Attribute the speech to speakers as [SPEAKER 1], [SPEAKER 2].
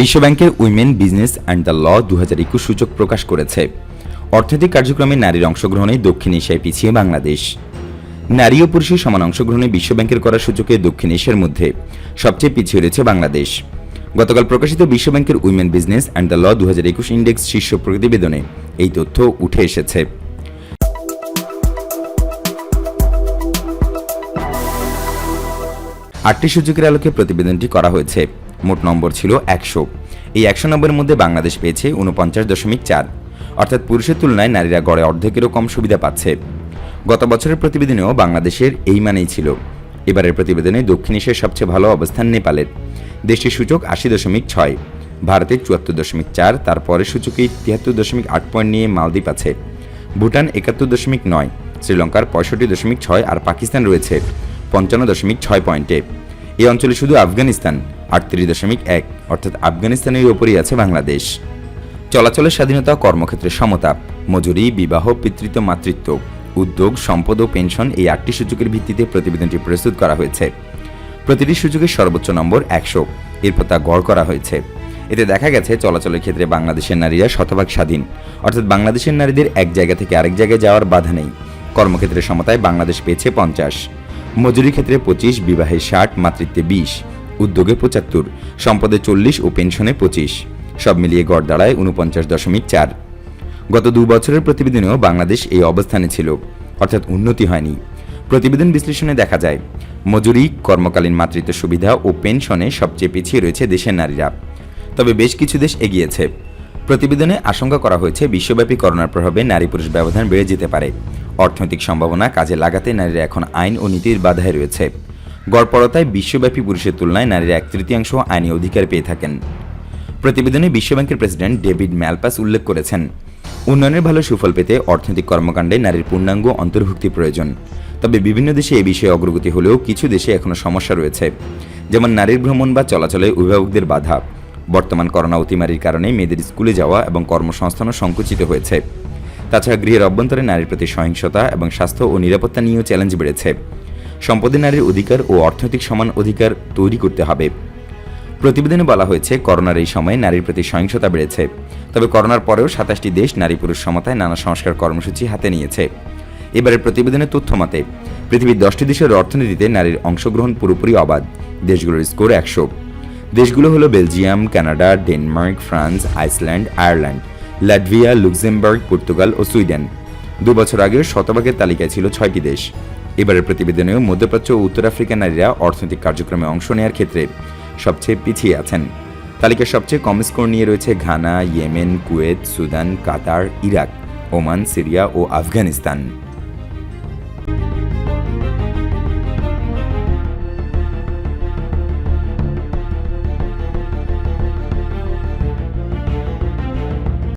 [SPEAKER 1] বিশ্বব্যাংকের women business and the law দু হাজার একুশ সূচক প্রকাশ করেছে। অর্থনৈতিক কার্যক্রমে নারীর অংশগ্রহণে দক্ষিণ এশিয়ায় পিছিয়ে বাংলাদেশ। নারী ও পুরুষের সমান অংশগ্রহণে বিশ্বব্যাংকের করা সূচকে দক্ষিণ এশিয়ার মধ্যে সবচেয়ে পিছিয়ে রয়েছে বাংলাদেশ। গতকাল প্রকাশিত বিশ্বব্যাংকের women business and the law দু হাজার একুশ ইন্ডেক্স শীর্ষ প্রতিবেদনে এই তথ্য উঠে এসেছে। আটটি সূচকের আলোকে প্রতিবেদনটি করা হয়েছে। মোট নম্বর ছিল একশো। এই একশো নম্বরের মধ্যে বাংলাদেশ পেয়েছে উনপঞ্চাশ দশমিক চার। অর্থাৎ পুরুষের তুলনায় নারীরা গড়ে অর্ধেকেরও কম সুবিধা পাচ্ছে। গত বছরের প্রতিবেদনেও বাংলাদেশের এই মানেই ছিল। এবারের প্রতিবেদনে দক্ষিণ এশিয়ার সবচেয়ে ভালো অবস্থান নেপালের। দেশটির সূচক আশি দশমিক ছয়, ভারতের চুয়াত্তর দশমিক চার তারপরে সূচকে তিয়াত্তর দশমিক আট পয়েন্ট নিয়ে মালদ্বীপ আছে। ভুটান একাত্তর দশমিক নয়, শ্রীলঙ্কার পঁয়ষট্টি দশমিক ছয় আর পাকিস্তান রয়েছে পঞ্চান্ন দশমিক ছয় পয়েন্টে। এই অঞ্চলে শুধু আফগানিস্তান, আটত্রিশ দশমিক এক, অর্থাৎ আফগানিস্তানের ওপরই আছে বাংলাদেশ। চলাচলের স্বাধীনতা কর্মক্ষেত্রের সমতা, মজুরি, বিবাহ, পিতৃত্ব, মাতৃত্ব, উদ্যোগ, সম্পদ ও পেনশন এই আটটি সূচকের ভিত্তিতে প্রতিবেদনটি প্রস্তুত করা হয়েছে। প্রতিটি সূচকের সর্বোচ্চ নম্বর একশো। এরপর তা গড় করা হয়েছে। এতে দেখা গেছে, চলাচলের ক্ষেত্রে বাংলাদেশের নারীরা শতভাগ স্বাধীন। অর্থাৎ বাংলাদেশের নারীদের এক জায়গা থেকে আরেক জায়গায় যাওয়ার বাধা নেই। কর্মক্ষেত্রের সমতায় বাংলাদেশ পেয়েছে পঞ্চাশ। মজুরি ক্ষেত্রে পঁচিশ, বিবাহে ষাট, মাতৃত্বে বিশ, উদ্যোগে পঁচাত্তর, সম্পদে চল্লিশ ও পেনশনে পঁচিশ, সব মিলিয়ে গড় দাঁড়ায় উনপঞ্চাশ দশমিক চার। গত দু বছরের প্রতিবেদনেও বাংলাদেশ এই অবস্থানে ছিল, অর্থাৎ উন্নতি হয়নি। প্রতিবেদন বিশ্লেষণে দেখা যায়, মজুরি, কর্মকালীন মাতৃত্ব সুবিধা ও পেনশনে সবচেয়ে পিছিয়ে রয়েছে দেশের নারীরা। তবে বেশ কিছু দেশ এগিয়েছে। প্রতিবেদনে আশঙ্কা করা হয়েছে, বিশ্বব্যাপী করোনার প্রভাবে নারী পুরুষ ব্যবধান বেড়ে যেতে পারে। অর্থনৈতিক সম্ভাবনা কাজে লাগাতে নারীরা এখন আইন ও নীতির বাধায় রয়েছে। গড়পড়তায় বিশ্বব্যাপী পুরুষের তুলনায় নারীরা এক তৃতীয়াংশ আইনি অধিকার পেয়ে থাকেন। প্রতিবেদনে বিশ্বব্যাংকের প্রেসিডেন্ট ডেভিড ম্যালপাস উল্লেখ করেছেন, উন্নয়নের ভালো সুফল পেতে অর্থনৈতিক কর্মকাণ্ডে নারীর পূর্ণাঙ্গ অন্তর্ভুক্তি প্রয়োজন। তবে বিভিন্ন দেশে এ বিষয়ে অগ্রগতি হলেও কিছু দেশে এখনও সমস্যা রয়েছে, যেমন নারীর ভ্রমণ বা চলাচলে অভিভাবকদের বাধা। বর্তমান করোনা অতিমারির কারণে মেয়েদের স্কুলে যাওয়া এবং কর্মসংস্থানও সংকুচিত হয়েছে। তাছাড়া গৃহের অভ্যন্তরে নারীর প্রতি সহিংসতা এবং স্বাস্থ্য ও নিরাপত্তা নিয়েও চ্যালেঞ্জ বেড়েছে। সম্পদে নারীর অধিকার ও অর্থনৈতিক সমান অধিকার তৈরি করতে হবে। প্রতিবেদনে বলা হয়েছে, করোনার এই সময়ে নারীর প্রতি সহিংসতা বেড়েছে। তবে করোনার পরেও সাতাশটি দেশ নারী পুরুষ সমতায় নানা সংস্কার কর্মসূচি হাতে নিয়েছে। এবারের প্রতিবেদনের তথ্য মতে, পৃথিবীর দশটি দেশের অর্থনীতিতে নারীর অংশগ্রহণ পুরোপুরি অবাধ। দেশগুলোর স্কোর একশো। দেশগুলো হলো Belgium, Canada, Denmark, France, Iceland, Ireland. Latvia Luxembourg, Portugal ও সুইডেন। দু বছর আগে শতভাগের তালিকায় ছিল ছয়টি দেশ। এবারের প্রতিবেদনেও মধ্যপ্রাচ্য ও উত্তর আফ্রিকার নারীরা অর্থনৈতিক কার্যক্রমে অংশ নেওয়ার ক্ষেত্রে সবচেয়ে পিছিয়ে আছেন। তালিকায় সবচেয়ে কম স্কোর নিয়ে রয়েছে Ghana, Yemen, Kuwait, Sudan, Qatar, Iraq, Oman, Syria ও আফগানিস্তান।